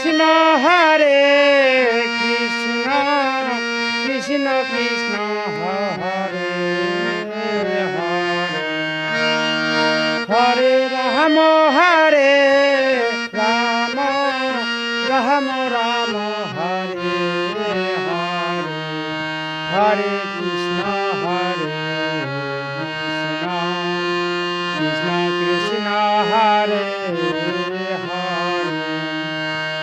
কৃষ্ণ হরে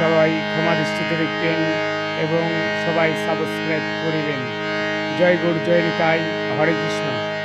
সবাই ক্ষমা দৃষ্টিতে দেখবেন এবং সবাই সাবস্ক্রাইব করিবেন। জয় গুরু জয় নিতাই হরে কৃষ্ণ।